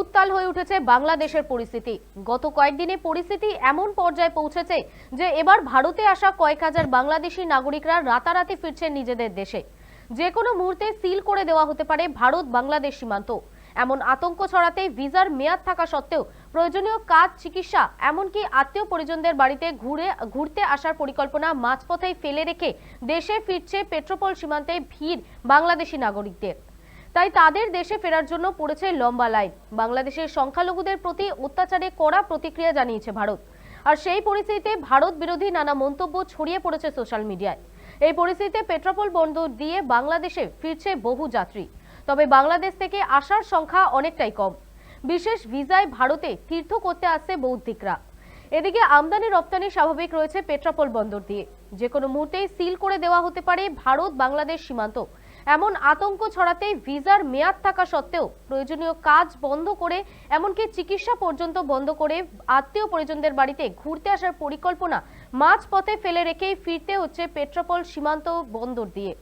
উত্তাল হয়ে উঠেছে বাংলাদেশের পরিস্থিতি। গত কয়েকদিনে পরিস্থিতি এমন পর্যায়ে পৌঁছেছে যে এবার ভারতে আসা কয়েক হাজার বাংলাদেশি নাগরিকরা রাতারাতি ফিরছেন নিজেদের দেশে। যে কোনো মুহূর্তে সিল করে দেওয়া হতে পারে ভারত বাংলাদেশ সীমান্ত। এমন আতঙ্ক ছড়াতে ভিসার মেয়াদ থাকা সত্ত্বেও প্রয়োজনীয় কাজ, চিকিৎসা, এমনকি আত্মীয় পরিজনদের বাড়িতে ঘুরে, ঘুরতে আসার পরিকল্পনা মাঝপথেই ফেলে রেখে দেশে ফিরছে পেট্রোপল সীমান্তে ভিড় বাংলাদেশি নাগরিকদের। তাই তাদের দেশে ফেরার জন্য পড়েছে লম্বা লাইন। বাংলাদেশের সংখ্যালঘুদের প্রতি অত্যাচারে কড়া প্রতিক্রিয়া জানিয়েছে ভারত। আর সেই পরিস্থিতিতে ভারত বিরোধী নানা মন্তব্য ছড়িয়ে পড়েছে সোশ্যাল মিডিয়ায়। এই পরিস্থিতিতে পেট্রোপোল বন্দর দিয়ে বাংলাদেশে ফিরছে বহু যাত্রী। তবে বাংলাদেশ থেকে আসার সংখ্যা অনেকটাই কম। বিশেষ ভিসায় ভারতে তীর্থ করতে আসছে বৌদ্ধিকরা। এদিকে আমদানি রপ্তানি স্বাভাবিক রয়েছে পেট্রাপোল বন্দর দিয়ে। যে কোনো মুহূর্তেই সিল করে দেওয়া হতে পারে ভারত বাংলাদেশ সীমান্ত। এমন আতঙ্ক ছড়াতে ভিসার মেয়াদ থাকা সত্ত্বেও প্রয়োজনীয় কাজ বন্ধ করে, এমনকি চিকিৎসা পর্যন্ত বন্ধ করে আত্মীয় পরিজনদের বাড়িতে ঘুরতে আসার পরিকল্পনা মাঝপথে ফেলে রেখেই ফিরতে হচ্ছে পেট্রোপল সীমান্ত বন্দর দিয়ে।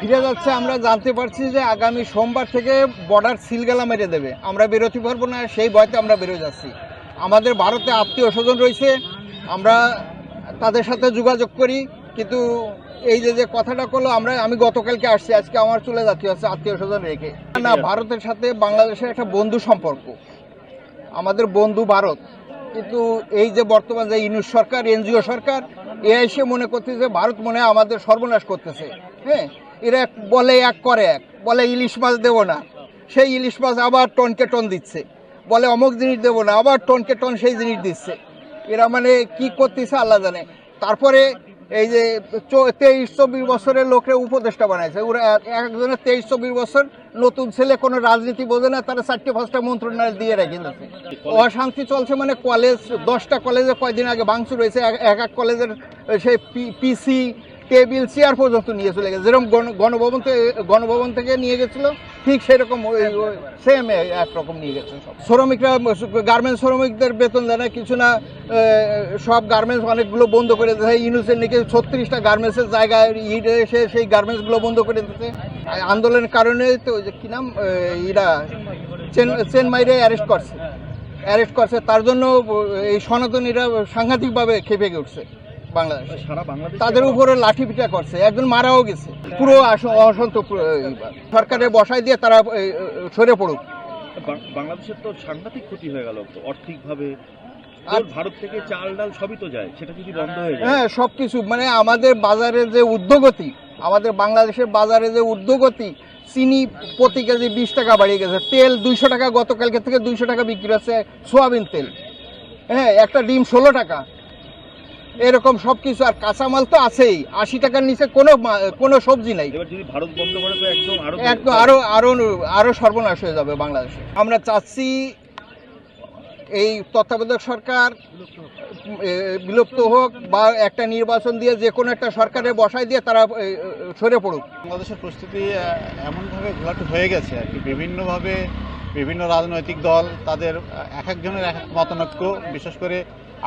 ফিরে যাচ্ছে আমরা জানতে পারছি যে আগামী সোমবার থেকে বর্ডার সিলগালা মেরে দেবে। আমরা বেরোতে পারব না সেই ভয়তে আমরা বেরোয় যাচ্ছি। আমাদের ভারতে আত্মীয় স্বজন রয়েছে আমরা তাদের সাথে যোগাযোগ করি কিন্তু এই যে যে কথাটা করল আমরা আমি গতকালকে আসছি আজকে আমার চলে যাচ্ছি হচ্ছে আত্মীয় স্বজন রেখে। না ভারতের সাথে বাংলাদেশের একটা বন্ধু সম্পর্ক। আমাদের বন্ধু ভারত। কিন্তু এই যে বর্তমান যে ইউনুস সরকার এনজিও সরকার এ এসে মনে করতেছে ভারত মনে হয় আমাদের সর্বনাশ করতেছে। হ্যাঁ? এরা বলে এক করে এক। বলে ইলিশ মাছ দেবো না। সেই ইলিশ মাছ আবার টনকে টন দিচ্ছে। বলে অমুক জিনিস দেবো না, আবার টনকে টন সেই জিনিস দিচ্ছে। এরা মানে কি করতেছে আল্লাহ জানে। তারপরে এই যে তেইশ, চব্বিশ বছরের লোকরে উপদেষ্টা বানাইছে। ওরা এক- একজনের তেইশ, চব্বিশ বছর নতুন ছেলে, কোনো রাজনীতি বোঝে না, তারা চারটে, পাঁচটা মন্ত্রণালয় দিয়ে রেখে দিচ্ছে অশান্তি চলছে মানে কলেজ, দশটা কলেজে কয়দিন আগে ভাঙচুর হয়েছে। এক এক কলেজের সেই পিসি টেবিল চেয়ার পর্যন্ত নিয়ে চলে গেছে। যেরকম গণ- গণভবন থেকে গণভবন থেকে নিয়ে গেছিল ঠিক সেরকম সেম একরকম নিয়ে গেছে সব। শ্রমিকরা গার্মেন্টস শ্রমিকদের বেতন দেয় না কিছু না সব গার্মেন্টস অনেকগুলো বন্ধ করে দিয়েছে ইউনুসের নাকি ছত্রিশটা গার্মেন্টসের জায়গায় ইট এসে সেই গার্মেন্টসগুলো বন্ধ করে দিতেছে আন্দোলনের কারণে তো ওই যে কি নাম ইরা চেন চেনমাইরে অ্যারেস্ট করছে। অ্যারেস্ট করছে তার জন্য এই সনাতনীরা সাংঘাতিকভাবে খেপে উঠছে বাংলাদেশে। তাদের উপরে লাঠি পিটা করছে একজন মারাও গেছে। পুরো অসন্ত সরকারে বসাই দিয়ে তারা সরে পড়ুক। বাংলাদেশের তো সাংঘাতিক ক্ষতি হয়ে গেল আর্থিকভাবে আর ভারত থেকে চাল ডাল সবই তো যায় সেটা যদি বন্ধ হয়ে যায়। হ্যাঁ সব কিছু মানে আমাদের বাজারে যে উদ্যোগতি আমাদের বাংলাদেশের বাজারে যে উদ্যোগতি চিনি প্রতি কেজি বিশ টাকা বাড়িয়ে গেছে। তেল দুইশো টাকা গতকালকে থেকে দুইশো টাকা বিক্রি হচ্ছে সোয়াবিন তেল। হ্যাঁ একটা ডিম ষোলো টাকা এরকম সব কিছু আর কাঁচামাল তো আছেই। আশি টাকার নিচে কোনো কোনো সবজি নাই। এবার যদি ভারত বন্ধ করে তো একদম আরও একদম আরও আরও আরও সর্বনাশ হয়ে যাবে বাংলাদেশে। আমরা চাচ্ছি এই তত্ত্বাবধায়ক সরকার বিলুপ্ত হোক বা একটা নির্বাচন দিয়ে যে কোনো একটা সরকারে বসাই দিয়ে তারা সরে পড়ুক। বাংলাদেশের প্রস্তুতি এমনভাবে ঘোলাটে হয়ে গেছে আর কি। বিভিন্নভাবে বিভিন্ন রাজনৈতিক দল তাদের এক একজনের এক এক মতানৈক্য। বিশেষ করে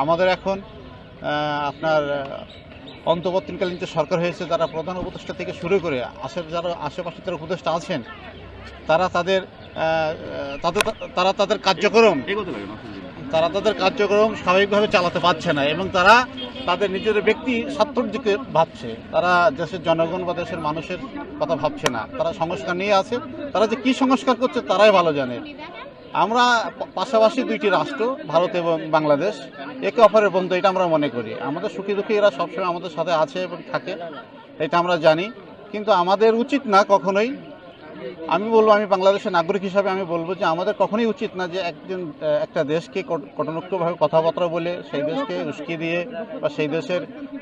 আমাদের এখন আপনার অন্তর্বর্তীকালীন যে সরকার হয়েছে তারা প্রধান উপদেষ্টা থেকে শুরু করে আশে যারা আশেপাশে যারা উপদেষ্টা আছেন তারা তাদের তাদের তারা তাদের কার্যক্রম তারা তাদের কার্যক্রম স্বাভাবিকভাবে চালাতে পারছে না এবং তারা তাদের নিজের ব্যক্তি স্বার্থর দিকে ভাবছে। তারা দেশের জনগণ বা দেশের মানুষের কথা ভাবছে না। তারা সংস্কার নিয়ে আছে। তারা যে কি সংস্কার করছে তারাই ভালো জানে। আমরা পাশাপাশি দুইটি রাষ্ট্র ভারত এবং বাংলাদেশ। একে অপরের বন্ধু, এটা আমরা মনে করি। আমাদের সুখী দুঃখী এরা সবসময় আমাদের সাথে আছে এবং থাকে, এটা আমরা জানি। কিন্তু আমাদের উচিত না কখনোই। আমি বলব, আমি বাংলাদেশের নাগরিক হিসাবে আমি বলব যে আমাদের কখনোই উচিত না যে একজন একটা দেশকে কট- কটনৈক্যভাবে কথাবার্তা বলে সেই দেশকে উস্কে দিয়ে বা সেই দেশের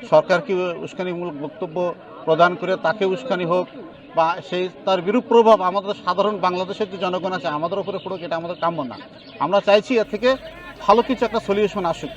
সরকারকে উস্কানিমূলক বক্তব্য প্রদান করে তাকে উস্কানি হোক বা সেই, তার বিরূপ প্রভাব আমাদের সাধারণ বাংলাদেশের যে জনগণ আছে, আমাদের উপরে পড়ুক, এটা আমাদের কাম্য না। আমরা চাইছি এর থেকে ভালো কিছু একটা সলিউশন আসুক।